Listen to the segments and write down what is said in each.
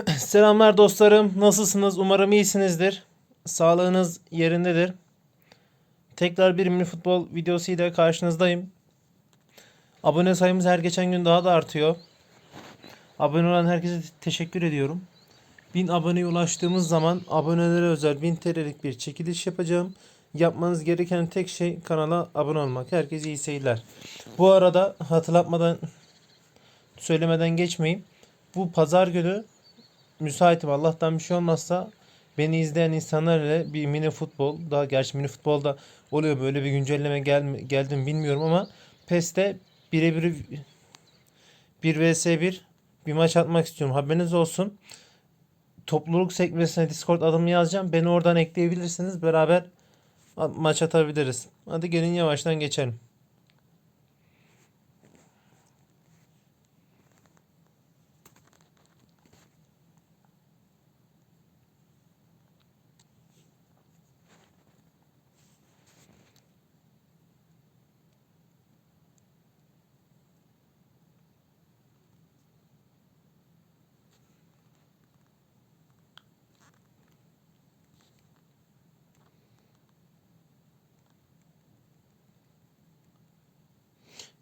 Selamlar dostlarım. Nasılsınız? Umarım iyisinizdir. Sağlığınız yerindedir. Tekrar bir mini futbol videosu ile karşınızdayım. Abone sayımız her geçen gün daha da artıyor. Abone olan herkese teşekkür ediyorum. 1000 aboneye ulaştığımız zaman abonelere özel 1000 TL'lik bir çekiliş yapacağım. Yapmanız gereken tek şey kanala abone olmak. Herkese iyi seyirler. Bu arada hatırlatmadan söylemeden geçmeyeyim. Bu pazar günü müsaitim. Allah'tan bir şey olmazsa beni izleyen insanlar ile bir mini futbol daha gerçi mini futbolda oluyor böyle bir güncelleme gel, geldi mi bilmiyorum ama PES'te birebir 1 vs 1 bir maç atmak istiyorum. Haberiniz olsun. Topluluk sekmesine Discord adımı yazacağım. Beni oradan ekleyebilirsiniz. Beraber ma- maç atabiliriz. Hadi gelin yavaştan geçelim.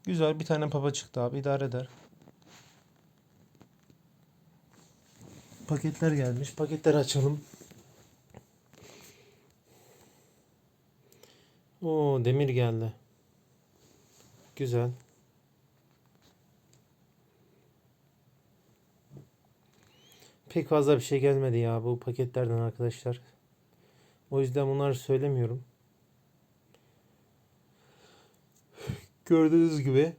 Güzel bir tane papa çıktı abi idare eder. Paketler gelmiş. Paketleri açalım. Oo demir geldi. Güzel. Pek fazla bir şey gelmedi ya bu paketlerden arkadaşlar. O yüzden bunları söylemiyorum. Gördüğünüz gibi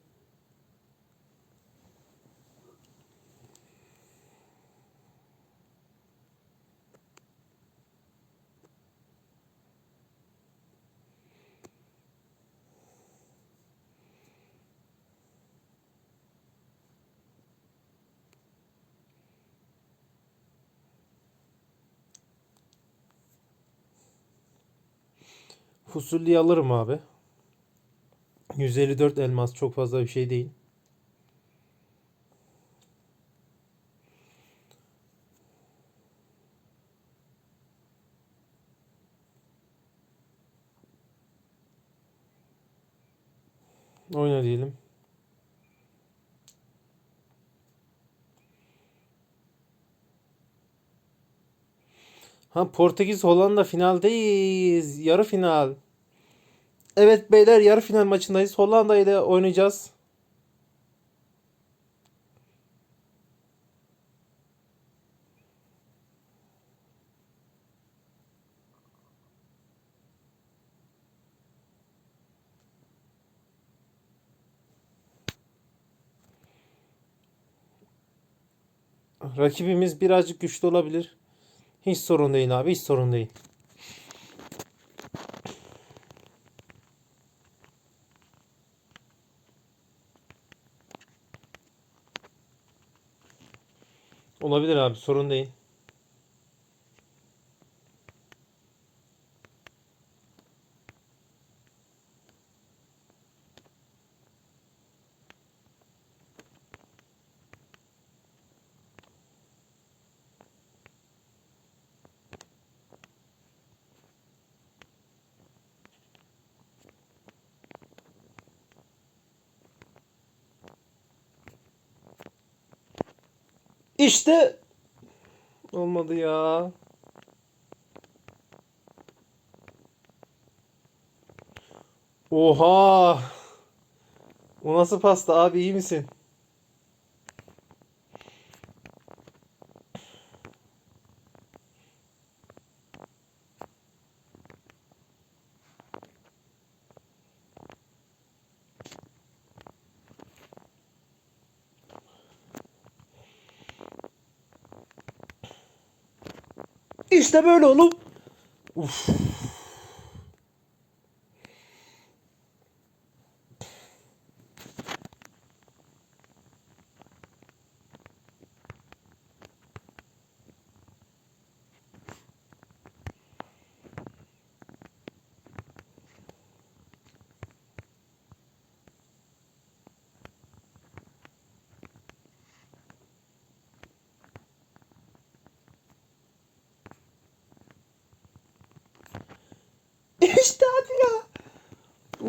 Fusulli'yi alırım abi. 154 elmas çok fazla bir şey değil. Oyna diyelim. Ha Portekiz Hollanda finaldeyiz. Yarı final. Evet beyler yarı final maçındayız. Hollanda ile oynayacağız. Rakibimiz birazcık güçlü olabilir. Hiç sorun değil abi, hiç sorun değil. Olabilir abi, sorun değil. İşte olmadı ya. Oha! O nasıl pasta abi iyi misin? İşte böyle oğlum. Uf. İşte hadi ya.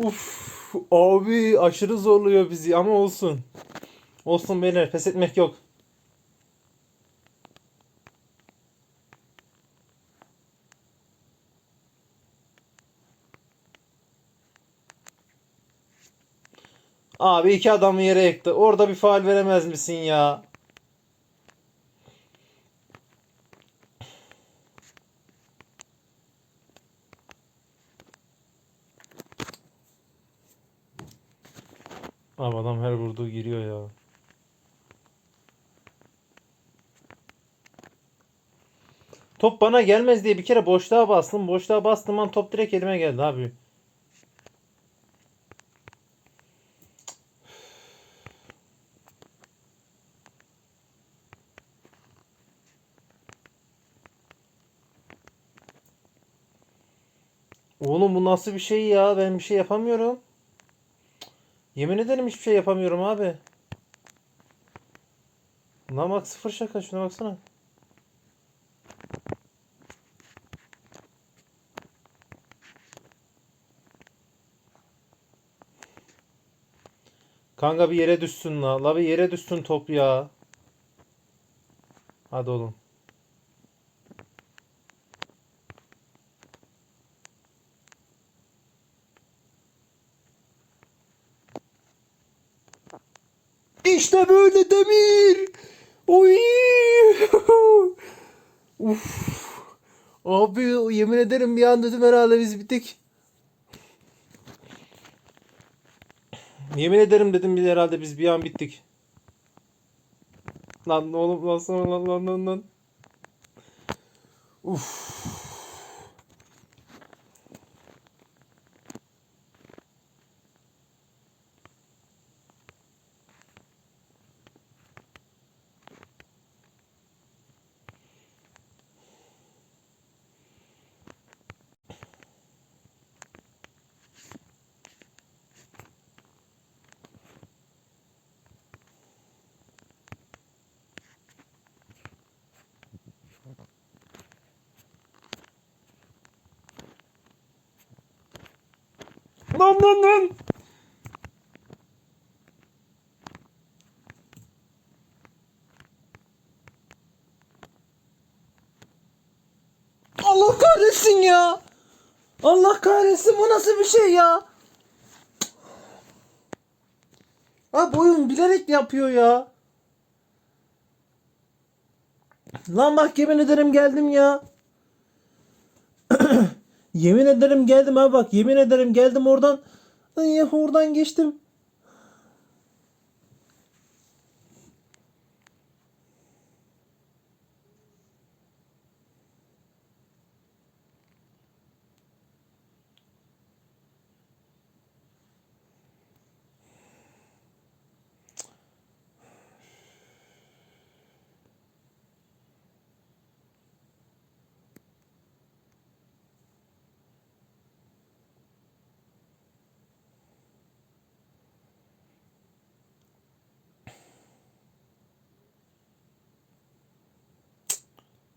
Uf abi aşırı zorluyor bizi ama olsun. Olsun beyler pes etmek yok. Abi iki adamı yere yıktı. Orada bir faal veremez misin ya? Abi adam her vurduğu giriyor ya. Top bana gelmez diye bir kere boşluğa bastım. Boşluğa bastım an top direkt elime geldi abi. Oğlum bu nasıl bir şey ya? Ben bir şey yapamıyorum. Yemin ederim hiçbir şey yapamıyorum abi. Lan bak sıfır şaka şuna baksana. Kanka bir yere düşsün la. La bir yere düşsün top ya. Hadi oğlum. İşte böyle Demir. Oy. Uf. Abi yemin ederim bir an dedim herhalde biz bittik. Yemin ederim dedim biz herhalde biz bir an bittik. Lan oğlum lan lan lan lan lan. Uf. Lan lan lan. Allah kahretsin ya. Allah kahretsin bu nasıl bir şey ya? Abi oyun bilerek yapıyor ya. Lan bak yemin ederim geldim ya. Yemin ederim geldim abi bak yemin ederim geldim oradan. Ay, oradan geçtim.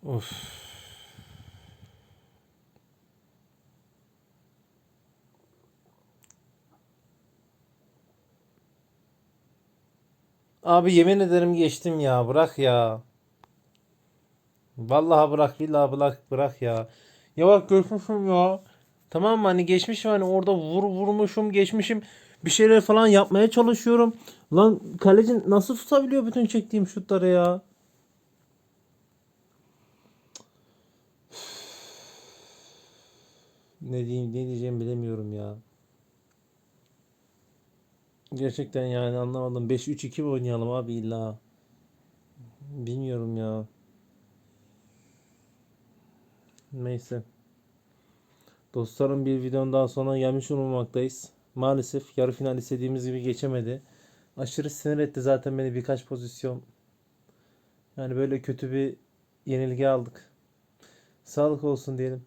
Of. Abi yemin ederim geçtim ya. Bırak ya. Vallahi bırak billahi bırak bırak ya. Ya bak geçmişim ya. Tamam mı hani geçmişim hani orada vur vurmuşum geçmişim. Bir şeyler falan yapmaya çalışıyorum. Lan kaleci nasıl tutabiliyor bütün çektiğim şutları ya? Ne diyeyim ne diyeceğimi bilemiyorum ya. Gerçekten yani anlamadım. 5-3-2 mi oynayalım abi illa? Bilmiyorum ya. Neyse. Dostlarım bir videonun daha sonra gelmiş olmaktayız. Maalesef yarı final istediğimiz gibi geçemedi. Aşırı sinir etti zaten beni birkaç pozisyon. Yani böyle kötü bir yenilgi aldık. Sağlık olsun diyelim.